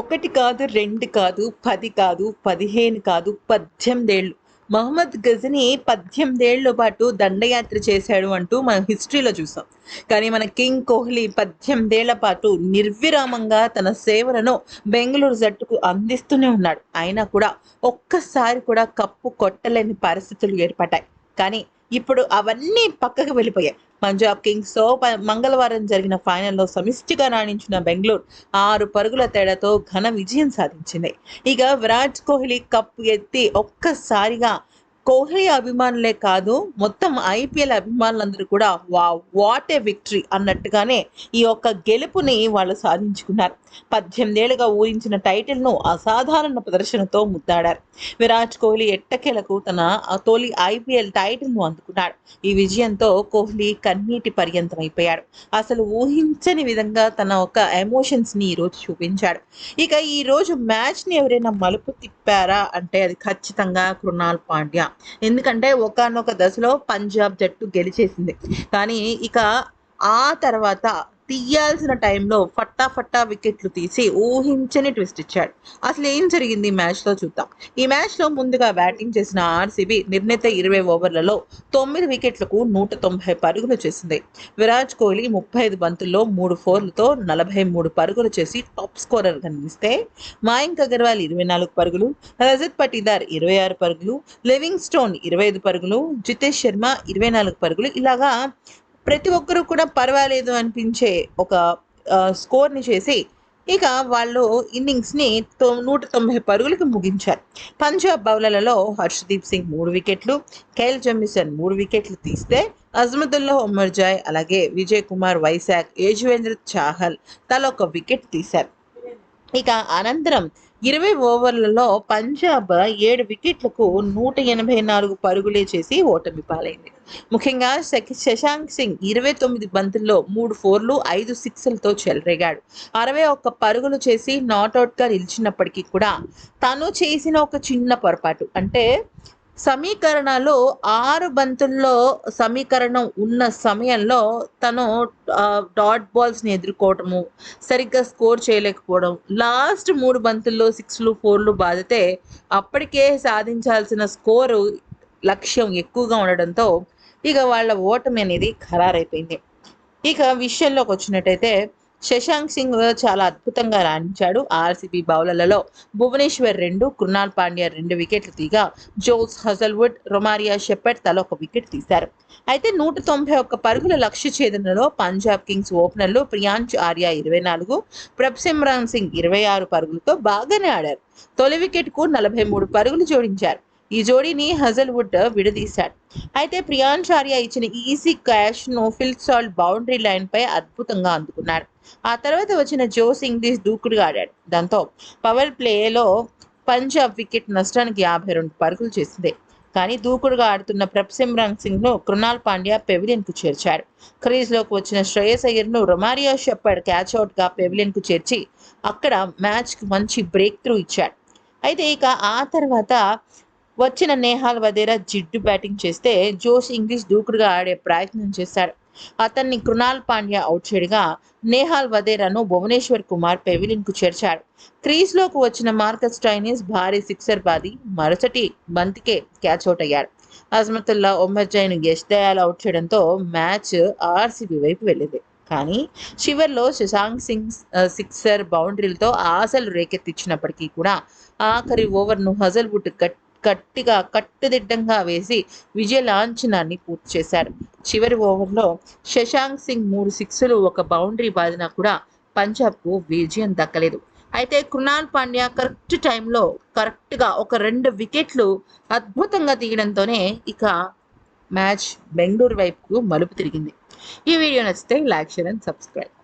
ఒకటి కాదు రెండు కాదు పది కాదు పదిహేను కాదు పద్దెనిమిదేళ్ళు. మహమ్మద్ గజని పద్దెనిమిదేళ్ళ పాటు దండయాత్ర చేశాడు అంటూ మనం హిస్టరీలో చూసాం. కానీ మన కింగ్ కోహ్లీ పద్దెనిమిదేళ్ళ పాటు నిర్విరామంగా తన సేవలను బెంగళూరు జట్టుకు అందిస్తూనే ఉన్నాడు. అయినా కూడా ఒక్కసారి కూడా కప్పు కొట్టలేని పరిస్థితులు ఏర్పడ్డాయి. కానీ ఇప్పుడు అవన్నీ పక్కకు వెళ్ళిపోయాయి. పంజాబ్ కింగ్స్తో ప- మంగళవారం జరిగిన ఫైనల్లో సమిష్టిగా రాణించిన బెంగళూరు ఆరు పరుగుల తేడాతో ఘన విజయం సాధించింది. ఇక విరాట్ కోహ్లీ కప్ ఎత్తి ఒక్కసారిగా కోహ్లీ అభిమానులే కాదు మొత్తం ఐపీఎల్ అభిమానులందరూ కూడా వా వాట్ ఏ విక్టరీ అన్నట్టుగానే ఈ యొక్క గెలుపుని వాళ్ళు సాధించుకున్నారు. పద్దెనిమిదేళ్ళుగా ఊహించిన టైటిల్ను అసాధారణ ప్రదర్శనతో ముద్దాడారు. విరాట్ కోహ్లీ ఎట్టకేలకు తన ఆ తొలి ఐపీఎల్ టైటిల్ను అందుకున్నాడు. ఈ విజయంతో కోహ్లీ కన్నీటి పర్యంతం అయిపోయాడు అసలు ఊహించని విధంగా తన ఒక ఎమోషన్స్ని ఈరోజు చూపించాడు. ఇక ఈ రోజు మ్యాచ్ని ఎవరైనా మలుపు తిప్పారా అంటే అది ఖచ్చితంగా కృణాల్ పాండ్యా. ఎందుకంటే ఒకానొక దశలో పంజాబ్ జట్టు గెలిచేసింది. కానీ ఇక ఆ తర్వాత తీయాల్సిన టైంలో ఫట్టా ఫట్టా వికెట్లు తీసి ఊహించని ట్విస్ట్ ఇచ్చాడు. అసలు ఏం జరిగింది ఈ మ్యాచ్లో చూద్దాం. ఈ మ్యాచ్లో ముందుగా బ్యాటింగ్ చేసిన ఆర్సీబీ నిర్ణీత ఇరవై ఓవర్లలో తొమ్మిది వికెట్లకు నూట తొంభై పరుగులు చేసింది. విరాట్ కోహ్లీ ముప్పై ఐదు బంతుల్లో మూడు ఫోర్లతో నలభై మూడు పరుగులు చేసి టాప్ స్కోరర్ కనిపిస్తే మాయంక్ అగర్వాల్ ఇరవై నాలుగు పరుగులు రజత్ పటీదార్ ఇరవై ఆరు పరుగులు లివింగ్ స్టోన్ ఇరవై ఐదు పరుగులు జితేష్ శర్మ ఇరవై నాలుగు పరుగులు. ఇలాగా ప్రతి ఒక్కరూ కూడా పర్వాలేదు అనిపించే ఒక స్కోర్ని చేసి ఇక వాళ్ళు ఇన్నింగ్స్ని తో నూట తొంభై పరుగులకు ముగించారు. పంజాబ్ బౌలర్లలో హర్షదీప్ సింగ్ మూడు వికెట్లు కేల్ జమిసన్ మూడు వికెట్లు తీస్తే అజ్మదుల్లా ఉమర్జాయ్ అలాగే విజయ్ కుమార్ వైశాఖ్ యేజువేంద్ర చాహల్ తల ఒక వికెట్ తీశారు. ఇక అనంతరం ఇరవై ఓవర్లలో పంజాబ్ ఏడు వికెట్లకు నూట ఎనభై నాలుగు పరుగులే చేసి ఓటమి పాలైంది. ముఖ్యంగా శశాంక్ సింగ్ ఇరవై తొమ్మిది బంతుల్లో మూడు ఫోర్లు ఐదు సిక్స్లతో చెలరేగాడు. అరవై ఒక్క పరుగులు చేసి నాట్అవుట్గా నిలిచినప్పటికీ కూడా తను చేసిన ఒక చిన్న పొరపాటు. అంటే సమీకరణలో ఆరు బంతుల్లో సమీకరణం ఉన్న సమయంలో తను డాట్ బాల్స్ని ఎదుర్కోవటము సరిగ్గా స్కోర్ చేయలేకపోవడం లాస్ట్ మూడు బంతుల్లో సిక్స్లు ఫోర్లు బాధితే అప్పటికే సాధించాల్సిన స్కోరు లక్ష్యం ఎక్కువగా ఉండడంతో ఇక వాళ్ళ ఓటమి అనేది ఖరారైపోయింది. ఇక విషయంలోకి వచ్చినట్టయితే శశాంక్ సింగ్ చాలా అద్భుతంగా రాణించాడు. ఆర్సీబీ బౌలర్లలో భువనేశ్వర్ రెండు కృణాల్ పాండ్యా రెండు వికెట్లు తీగా జోస్ హజల్వుడ్ రొమారియా షెపర్డ్ తల ఒక వికెట్ తీశారు. అయితే నూట తొంభై ఒక్క పరుగుల లక్ష్య ఛేదనలో పంజాబ్ కింగ్స్ ఓపెనర్లు ప్రియాంచ్ ఆర్యా ఇరవై నాలుగు ప్రభ్సిమ్రాన్ సింగ్ ఇరవై ఆరు పరుగులతో బాగానే ఆడారు. తొలి వికెట్కు నలభై మూడు పరుగులు జోడించారు. ఈ జోడీని హజల్వుడ్ విడదీశాడు. అయితే ప్రియాంచార్య ఇచ్చిన ఈజీ క్యాష్ను ఫిల్ సాల్ట్ బౌండరీ లైన్ పై అద్భుతంగా అందుకున్నాడు. ఆ తర్వాత వచ్చిన జోస్ ఇంగ్లీష్ దూకుడుగా ఆడాడు. దాంతో పవర్ ప్లేలో పంజాబ్ వికెట్ నష్టానికి యాభై రెండు పరుగులు చేసింది. కానీ దూకుడుగా ఆడుతున్న ప్రప్సిమ్రాంగ్ సింగ్ను కృణాల్ పాండ్యా పెవిలియన్కు చేర్చాడు. క్రీజ్లోకి వచ్చిన శ్రేయస్ అయ్యర్ను రొమారియో షెప్పర్డ్ క్యాచ్ అవుట్గా పెవిలియన్కు చేర్చి అక్కడ మ్యాచ్కి మంచి బ్రేక్ త్రూ ఇచ్చాడు. అయితే ఇక ఆ తర్వాత వచ్చిన నేహాల్ వదేరా జిడ్డు బ్యాటింగ్ చేస్తే జోష్ ఇంగ్లీష్ దూకుడుగా ఆడే ప్రయత్నం చేశాడు. అతన్ని కృణాల్ పాండ్యా అవుట్ చేయగా నేహాల్ వదేరాను భువనేశ్వర్ కుమార్ పెవిలిన్కు చేర్చాడు. క్రీజ్లోకి వచ్చిన మార్కస్ చైనీస్ భారీ సిక్సర్ బాది మరుసటి బంతికే క్యాచ్ అవుట్ అయ్యాడు. అజ్మతుల్లా ఒమర్జైన్ యష్ దయాల్ అవుట్ చేయడంతో మ్యాచ్ ఆర్సీబీ వైపు వెళ్ళింది. కానీ చివరిలో శశాంక్ సింగ్ సిక్సర్ బౌండరీలతో ఆశలు రేకెత్తించినప్పటికీ కూడా ఆఖరి ఓవర్ను హజల్వుడ్ గట్ గట్టిగా కట్టుదిడ్డంగా వేసి విజయ లాంఛనాన్ని పూర్తి చేశారు. చివరి ఓవర్లో శశాంక్ సింగ్ మూడు సిక్స్లు ఒక బౌండరీ బాదినా కూడా పంజాబ్కు విజయం దక్కలేదు. అయితే కృణాల్ పాండ్యా కరెక్ట్ టైంలో కరెక్ట్గా ఒక రెండు వికెట్లు అద్భుతంగా తీయడంతోనే ఇక మ్యాచ్ బెంగళూరు వైపుకు మలుపు తిరిగింది. ఈ వీడియో నచ్చితే లైక్ షేర్ అండ్ సబ్స్క్రైబ్